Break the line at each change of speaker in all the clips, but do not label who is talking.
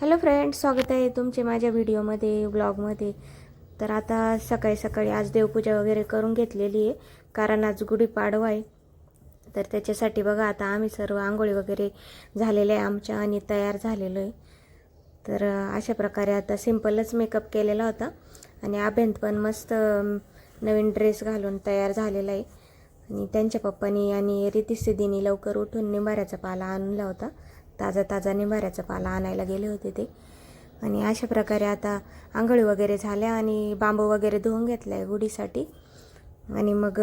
Hello friends स्वागत आहे तुमचे माझ्या व्हिडिओमध्ये ब्लॉगमध्ये तर आता सकाळी सकाळी आज देवपूजा वगैरे करून घेतलेली आहे कारण आज गुढीपाडवा आहे. तर त्याच्यासाठी बघा आता आम्ही सर्व आंघोळी वगैरे झालेले आहे आमच्या आणि तयार झालेलो आहे. तर अशा प्रकारे आता सिम्पलच मेकअप केलेला होता. आणि अभ्यंत पण मस्त नवीन ड्रेस घालून तयार झालेला आहे. आणि त्यांच्या पप्पानी आणि रितिसिद्धीनी लवकर उठून निंबाऱ्याचा पाला आणला होता. ताजा ताजा निंबाऱ्याचा पाला आणायला गेले होते ते. आणि अशा प्रकारे आता आंघोळी वगैरे झाल्या आणि बांबू वगैरे धुवून घेतला आहे गुढीसाठी. आणि मग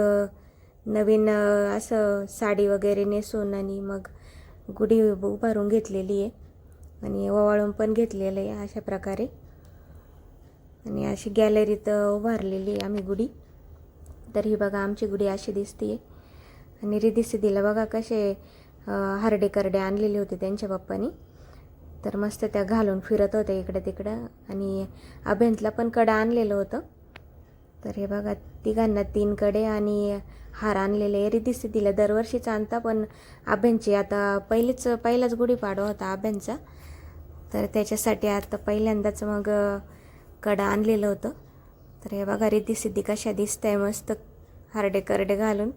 नवीन असं साडी वगैरे नेसून आणि मग गुढी उभारून घेतलेली आहे. आणि ओवाळून पण घेतलेलं आहे अशा प्रकारे. आणि अशी गॅलरीत उभारलेली आहे आम्ही गुढी. तर ही बघा आमची गुढी अशी दिसते आणि रिधी सिद्धीला बघा कसे हरडे करडे आणलेले होते त्यांच्या बाप्पानी तर मस्त त्या घालून फिरत होत्या इकडं तिकडं आणि अभ्यंतला पण कडं आणलेलं होतं. तर हे बघा तिघांना तीन कडे आणि हार आणलेले. रिधी सिद्धीला दरवर्षीच आणता पण अभ्यंची आता पहिलीच पहिलाच गुढीपाडवा होता अभ्यंचा तर त्याच्यासाठी आता पहिल्यांदाच मग कडं आणलेलं होतं. तर हे बघा रिद्धी सिद्धी कशा दिसत आहे मस्त हरडे करडे घालून.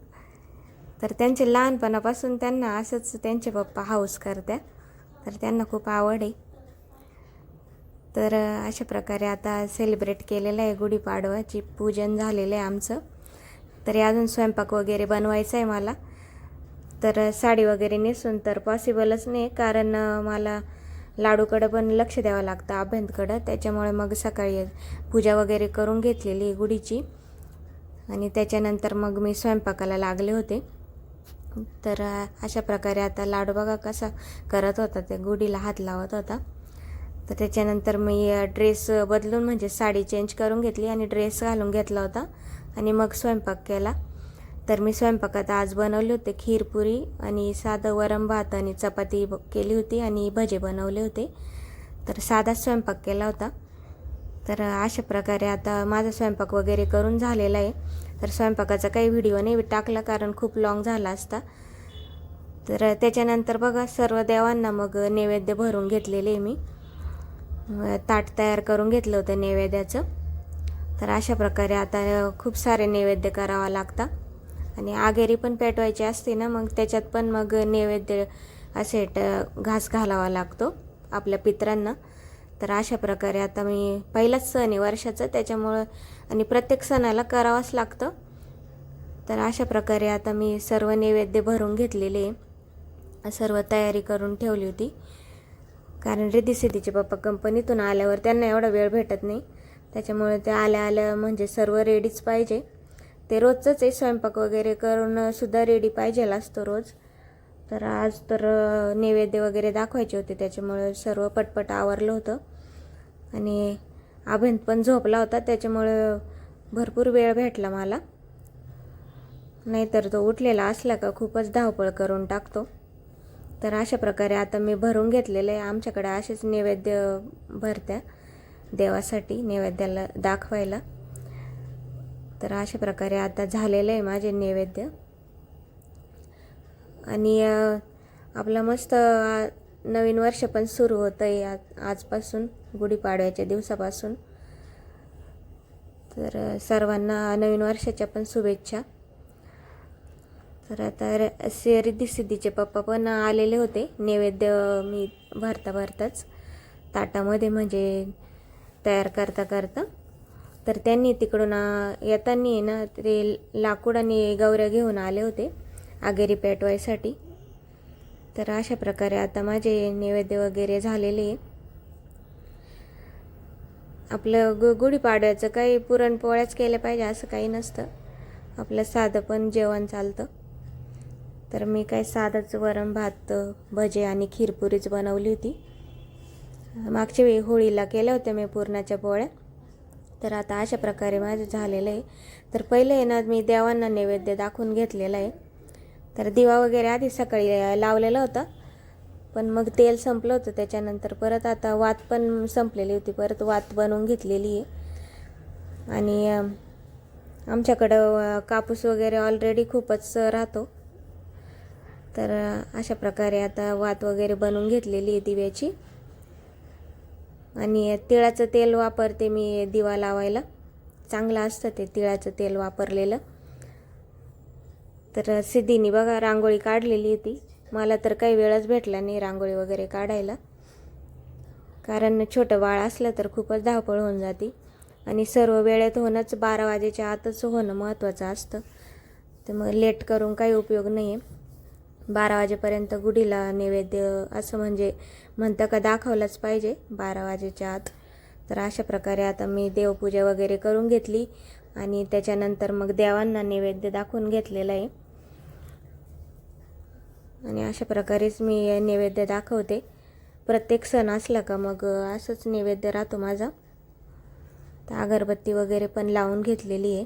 तर त्यांचे लहानपणापासून त्यांना असंच त्यांचे पप्पा हाऊस करत्या. तर त्यांना खूप आवड आहे. तर अशा प्रकारे आता सेलिब्रेट केलेलं आहे गुढीपाडवाची. पूजन झालेलं आहे आमचं. तरी अजून स्वयंपाक वगैरे बनवायचा आहे मला. तर साडी वगैरे नेसून तर पॉसिबलच नाही. कारण मला लाडूकडं पण लक्ष द्यावं लागतं अभ्यंतकडं त्याच्यामुळे मग सकाळी पूजा वगैरे करून घेतलेली आहे गुढीची. आणि त्याच्यानंतर मग मी स्वयंपाकाला लागले होते. तर अशा प्रकारे आता लाडू बघा कसा करत होता ते गुढीला हात लावत होता. तर त्याच्यानंतर मी ड्रेस बदलून म्हणजे साडी चेंज करून घेतली आणि ड्रेस घालून घेतला होता आणि मग स्वयंपाक केला. तर मी स्वयंपाकात आज बनवले होते खीरपुरी आणि साधं वरम भात आणि चपाती केली होती आणि भजे बनवले होते. तर साधाच स्वयंपाक केला होता. तर अशा प्रकारे आता माझा स्वयंपाक वगैरे करून झालेला आहे. तर स्वयंपाकाचा काही व्हिडिओ नाही टाकला कारण खूप लॉंग झाला असता. तर त्याच्यानंतर बघा सर्व देवांना मग नैवेद्य भरून घेतलेले मी. ताट तयार करून घेतलं होतं नैवेद्याचं. तर अशा प्रकारे आता खूप सारे नैवेद्य करावा लागता. आणि आगेरी पण पेटवायची असते ना मग त्याच्यात पण मग नैवेद्य असे घास घालावा लागतो आपल्या पितरांना. तर अशा प्रकारे आता मी पहिलाच सण आहे वर्षाचं. त्याच्यामुळं आणि प्रत्येक सणाला करावंच लागतं. तर अशा प्रकारे आता मी सर्व नैवेद्य भरून घेतलेले सर्व तयारी करून ठेवली होती. कारण रिद्धी सिद्धीचे पप्पा कंपनीतून आल्यावर त्यांना एवढा वेळ भेटत नाही. त्याच्यामुळे ते आल्या आल्या म्हणजे सर्व रेडीच पाहिजे. ते रोजचंच आहे स्वयंपाक वगैरे करून सुद्धा रेडी पाहिजेल असतो रोज. तर आज तर नैवेद्य वगैरे दाखवायचे होते. त्याच्यामुळे सर्व पटपट आवरलं होतं. आणि अभ्यंत पण झोपला होता त्याच्यामुळं भरपूर वेळ भेटला मला. नाहीतर तो उठलेला असला का खूपच धावपळ करून टाकतो. तर अशा प्रकारे आता मी भरून घेतलेलं आहे. आमच्याकडे असेच नैवेद्य भरत्या देवासाठी नैवेद्याला दाखवायला. तर अशा प्रकारे आता झालेलं आहे माझे नैवेद्य. आणि आपलं मस्त नवीन वर्ष पण सुरू होतं आहे आज आजपासून. गुढीपाडव्याच्या दिवसापासून. तर सर्वांना नवीन वर्षाच्या पण शुभेच्छा. तर आता से रिद्धी सिद्धीचे पप्पा पण आलेले होते. नैवेद्य मी भरता भरताच ताटामध्ये म्हणजे तयार करता करता. तर त्यांनी तिकडून येताना आहे ना ते लाकूड आणि गौऱ्या घेऊन आले होते आगेरी पेटवायसाठी. तर अशा प्रकारे आता माझे नैवेद्य वगैरे झालेले आहे. आपलं गु गुढीपाडव्याचं काही पुरणपोळ्याच केल्या पाहिजे असं काही नसतं. आपलं साधं पण जेवण चालतं. तर मी काय साधंच वरण भात भजे आणि खीरपुरीच बनवली होती. मागच्या वेळी होळीला केल्या होत्या मी पुरणाच्या पोळ्या. तर आता अशा प्रकारे माझं झालेलं आहे. तर पहिले आहे ना मी देवांना नैवेद्य दाखवून घेतलेलं आहे. तर दिवा वगैरे आधी सकाळी लावलेला होता. पण मग तेल संपलं होतं त्याच्यानंतर परत आता वात पण संपलेली होती परत वात बनवून घेतलेली आहे. आणि आमच्याकडं कापूस वगैरे ऑलरेडी खूपच राहतो. तर अशा प्रकारे आता वात वगैरे बनवून घेतलेली आहे दिव्याची. आणि तिळाचं तेल वापरते मी दिवा लावायला. चांगलं असतं ते तिळाचं तेल वापरलेलं. तर सिद्धीने बघा रांगोळी काढलेली होती. मला तर काही वेळच भेटला नाही रांगोळी वगैरे काढायला. कारण छोटं बाळ असलं तर खूपच धावपळ होऊन जाते. आणि सर्व वेळेत होणंच बारा वाजेच्या आतच होणं महत्त्वाचं असतं. तर मग लेट करून काही उपयोग नाही आहे बारा वाजेपर्यंत गुढीला नैवेद्य असं म्हणजे म्हणतं का दाखवलंच पाहिजे बारा वाजेच्या आत. तर अशा प्रकारे आता मी देवपूजा वगैरे करून घेतली. आणि त्याच्यानंतर मग देवांना नैवेद्य दाखवून घेतलेलं आहे. आणि अशा प्रकारेच मी नैवेद्य दाखवते. प्रत्येक सण असला का मग असंच नैवेद्य राहतो माझा. तर अगरबत्ती वगैरे पण लावून घेतलेली आहे.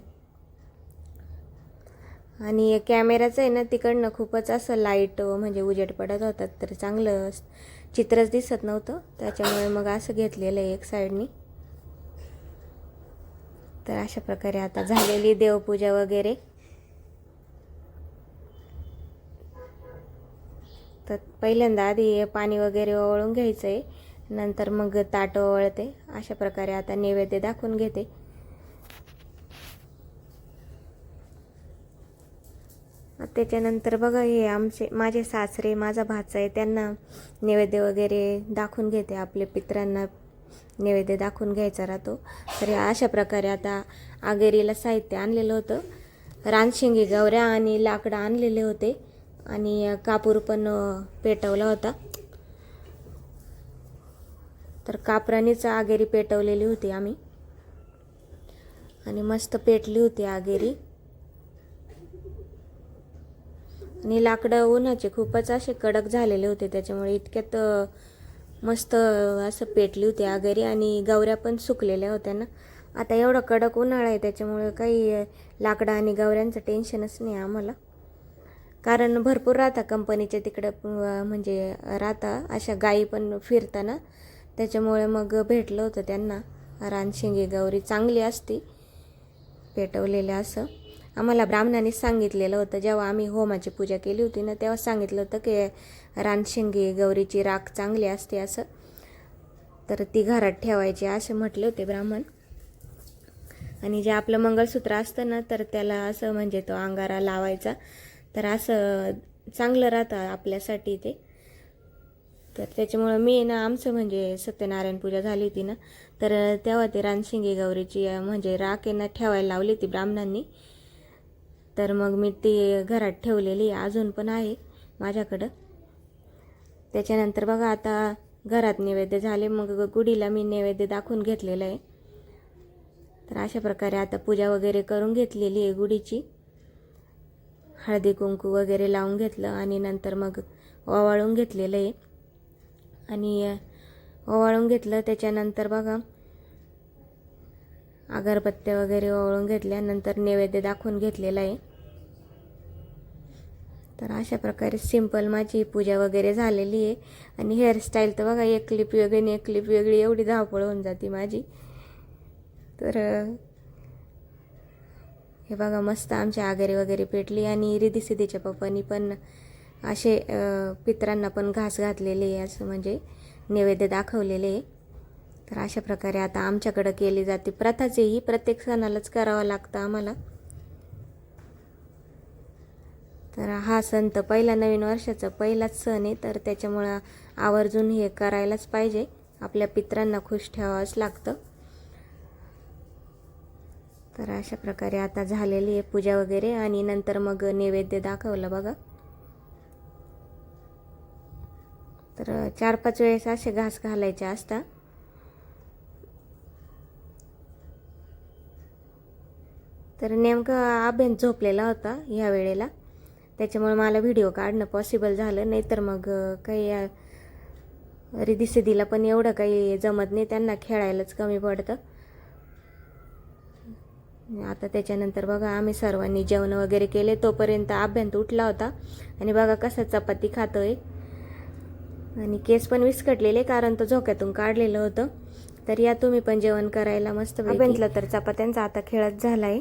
आणि कॅमेराचं आहे ना तिकडनं खूपच असं लाइट म्हणजे उजेड पडत होतात तर चांगलं चित्रच दिसत नव्हतं. त्याच्यामुळे मग असं घेतलेलं आहे एक साईडनी तर अशा प्रकारे आता झालेली देवपूजा वगैरे. तर पहिल्यांदा आधी पाणी वगैरे ओवळून घ्यायचं आहे नंतर मग ताट ओवळते. अशा प्रकारे आता नैवेद्य दाखवून घेते. त्याच्यानंतर बघा हे आमचे माझे सासरे माझा भाचा आहे त्यांना नैवेद्य वगैरे दाखवून घेते. आपले पित्रांना नैवेद्य दाखवून घ्यायचा राहतो. तर अशा प्रकारे आता आगेरीला साहित्य आणलेलं होतं. रानशिंगी गवऱ्या आणि लाकडं आणलेले होते. आणि कापूर पण पेटवला होता. तर कापरानेच आगेरी पेटवलेली होती आम्ही. आणि मस्त पेटली होती आगेरी. आणि लाकडं उन्हाचे खूपच असे कडक झालेले होते त्याच्यामुळे इतक्यात मस्त असं पेटली होती आगेरी आणि गवऱ्या पण सुकलेल्या होत्या ना. आता एवढं कडक उन्हाळा आहे त्याच्यामुळे काही लाकडं आणि गवऱ्यांचं टेन्शनच नाही आम्हाला. कारण भरपूर राहता कंपनीच्या तिकडं म्हणजे राहता अशा गायी पण फिरताना. त्याच्यामुळे मग भेटलं होतं त्यांना. रानशिंगी गौरी चांगली असती पेटवलेल्या असं. आम्हाला ब्राह्मणाने सांगितलेलं होतं जेव्हा आम्ही होमाची पूजा केली होती ना तेव्हा सांगितलं होतं की रानशिंगी गौरीची राख चांगली असते असं. तर ती घरात ठेवायची असे म्हटले होते ब्राह्मण. आणि जे आपलं मंगळसूत्र असतं ना तर त्याला असं म्हणजे तो अंगारा लावायचा. तर असं चांगलं राहतं आपल्यासाठी ते. तर त्याच्यामुळं मी ना आमचं म्हणजे सत्यनारायण पूजा झाली होती ना तर तेव्हा ते रानसिंगे गौरीची म्हणजे राख ना ठेवायला लावली होती ब्राह्मणांनी. तर मग मी ती घरात ठेवलेली अजून पण आहे माझ्याकडं. त्याच्यानंतर बघा आता घरात नैवेद्य झाले मग गुढीला मी नैवेद्य दाखवून घेतलेलं आहे. तर अशा प्रकारे आता पूजा वगैरे करून घेतलेली आहे गुढीची. हळदी कुंकू वगैरे लावून घेतलं आणि नंतर मग ओवाळून घेतलेलं आहे. आणि ओवाळून घेतलं. त्याच्यानंतर बघा अगरबत्त्या वगैरे ओवाळून घेतल्यानंतर नैवेद्य दाखवून घेतलेला आहे. तर अशा प्रकारे सिंपल माझी पूजा वगैरे झालेली आहे. आणि हेअरस्टाईल तर बघा एक क्लिप वेगळी आणि एक क्लिप वेगळी एवढी धावपळ होऊन जाते माझी. तर हे बघा मस्त आमच्या आगरी वगैरे पेटली आणि रिधी सिद्धीच्या पप्पांनी पण असे पित्रांना पण घास घातलेले आहे असं म्हणजे नैवेद्य दाखवलेले आहे. तर अशा प्रकारे आता आमच्याकडं केली जाते. प्रथाच ही प्रत्येक सणालाच करावं लागतं आम्हाला. तर हा सण तर पहिला नवीन वर्षाचा पहिलाच सण आहे तर त्याच्यामुळं आवर्जून हे करायलाच पाहिजे. आपल्या पित्रांना खुश ठेवावंच लागतं. तर अशा प्रकारे आता झालेली आहे पूजा वगैरे आणि नंतर मग नैवेद्य दाखवलं बघा. तर चार पाच वेळेस असे घास घालायचे असतात तर नेमकं अभ्यास झोपलेला होता ह्या वेळेला. त्याच्यामुळे मला व्हिडिओ काढणं पॉसिबल झालं नाही तर मग काही रिदिसिदीला पण एवढं काही जमत नाही त्यांना खेळायलाच कमी पडतं. आता त्याच्यानंतर बघा आम्ही सर्वांनी जेवण वगैरे केले. तोपर्यंत अभ्यंत उठला होता. आणि बघा कसा चपाती खातोय. आणि केस पण विस्कटलेले कारण तो झोक्यातून काढलेलं होतं. तर या तुम्ही पण जेवण करायला मस्त अभ्यंतला तर चपात्यांचा आता खेळत झाला आहे